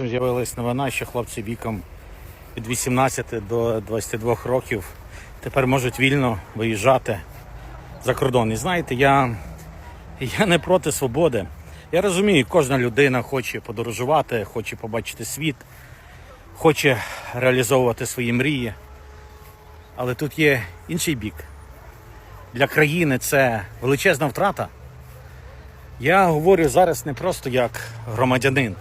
часом з'явилась новина, що хлопці віком від 18 до 22 років тепер можуть вільно виїжджати за кордон. І знаєте, я, я не проти свободи. Я розумію, кожна людина хоче подорожувати, хоче побачити світ, хоче реалізовувати свої мрії. Але тут є інший бік. Для країни це величезна втрата. Я говорю зараз не просто як громадянин.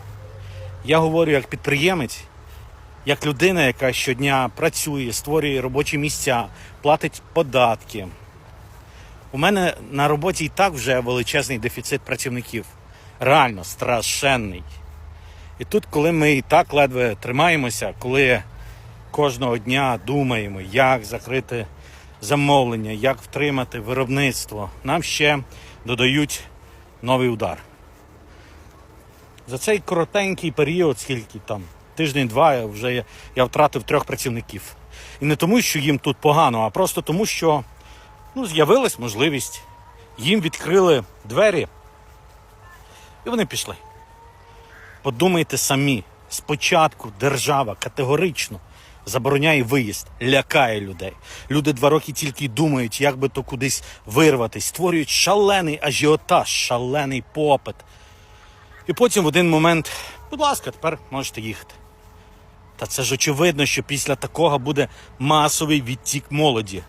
Я говорю як підприємець, як людина, яка щодня працює, створює робочі місця, платить податки. У мене на роботі і так вже величезний дефіцит працівників. Реально страшенний. І тут, коли ми і так ледве тримаємося, коли кожного дня думаємо, як закрити замовлення, як втримати виробництво, нам ще додають новий удар. За цей коротенький період, скільки там, тиждень-два, я вже я, я втратив трьох працівників. І не тому, що їм тут погано, а просто тому, що ну, з'явилась можливість. Їм відкрили двері, і вони пішли. Подумайте самі, спочатку держава категорично забороняє виїзд, лякає людей. Люди два роки тільки думають, як би то кудись вирватись, створюють шалений ажіотаж, шалений попит. І потім в один момент, будь ласка, тепер можете їхати. Та це ж очевидно, що після такого буде масовий відтік молоді.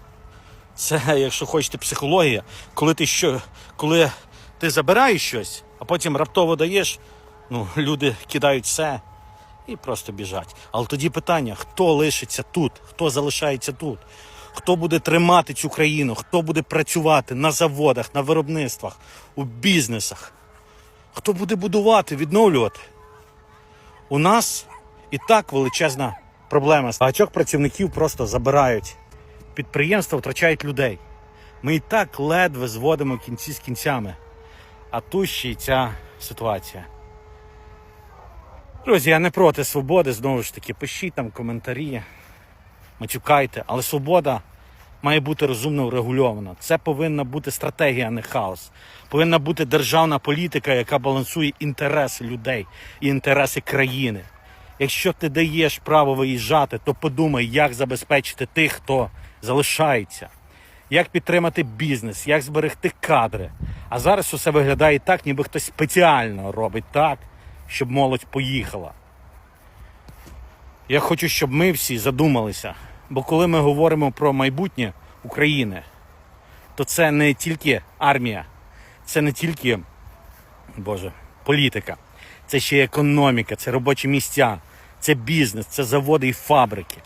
Це, якщо хочете, психологія, коли ти що, коли ти забираєш щось, а потім раптово даєш, ну, люди кидають все і просто біжать. Але тоді питання: хто лишиться тут, хто залишається тут, хто буде тримати цю країну, хто буде працювати на заводах, на виробництвах, у бізнесах, хто буде будувати, відновлювати. У нас і так величезна проблема. Багатьох працівників просто забирають. Підприємства втрачають людей. Ми і так ледве зводимо кінці з кінцями. А тут ще й ця ситуація. Друзі, я не проти свободи, знову ж таки, пишіть там коментарі, матюкайте, але свобода має бути розумно врегульована. Це повинна бути стратегія, а не хаос. Повинна бути державна політика, яка балансує інтереси людей і інтереси країни. Якщо ти даєш право виїжджати, то подумай, як забезпечити тих, хто залишається, як підтримати бізнес, як зберегти кадри. А зараз усе виглядає так, ніби хтось спеціально робить так, щоб молодь поїхала. Я хочу, щоб ми всі задумалися. Бо коли ми говоримо про майбутнє України, то це не тільки армія, це не тільки Боже, політика, це ще економіка, це робочі місця, це бізнес, це заводи і фабрики,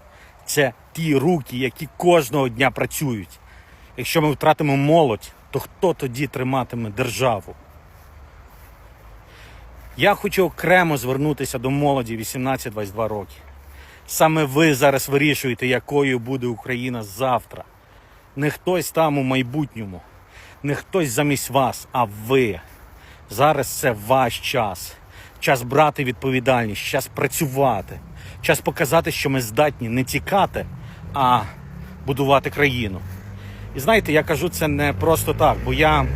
це ті руки, які кожного дня працюють. Якщо ми втратимо молодь, то хто тоді триматиме державу? Я хочу окремо звернутися до молоді 18-22 роки. Саме ви зараз вирішуєте, якою буде Україна завтра. Не хтось там у майбутньому, не хтось замість вас, а ви. Зараз це ваш час. Час брати відповідальність, час працювати, час показати, що ми здатні не тікати, а будувати країну. І знаєте, я кажу це не просто так, бо я,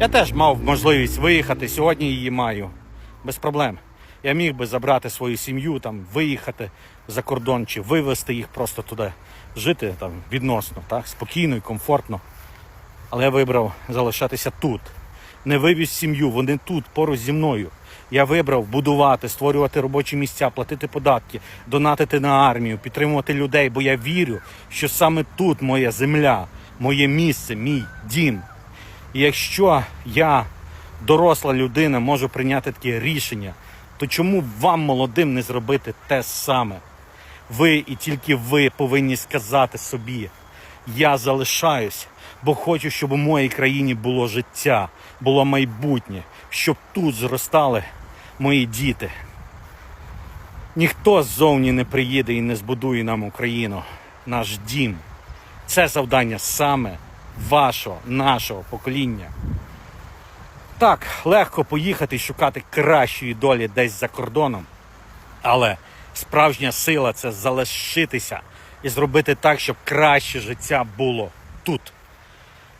я теж мав можливість виїхати. Сьогодні її маю без проблем. Я міг би забрати свою сім'ю, там, виїхати за кордон чи вивезти їх просто туди, жити там відносно, так, спокійно і комфортно. Але я вибрав залишатися тут. Не вивіз сім'ю, вони тут поруч зі мною. Я вибрав будувати, створювати робочі місця, платити податки, донатити на армію, підтримувати людей, бо я вірю, що саме тут моя земля, моє місце, мій дім. І якщо я, доросла людина, можу прийняти таке рішення, то чому вам, молодим, не зробити те саме? Ви і тільки ви повинні сказати собі: я залишаюсь, бо хочу, щоб у моїй країні було життя, було майбутнє, щоб тут зростали мої діти. Ніхто ззовні не приїде і не збудує нам Україну, наш дім. Це завдання саме вашого, нашого покоління. Так, легко поїхати шукати кращої долі десь за кордоном. Але справжня сила це залишитися і зробити так, щоб краще життя було тут.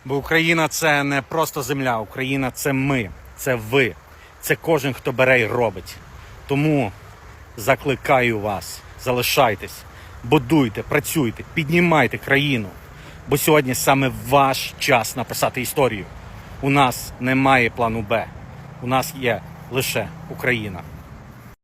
Бо Україна це не просто земля, Україна це ми, це ви, це кожен, хто бере і робить. Тому закликаю вас, залишайтесь, будуйте, працюйте, піднімайте країну. Бо сьогодні саме ваш час написати історію. У нас немає плану Б. У нас є лише Україна.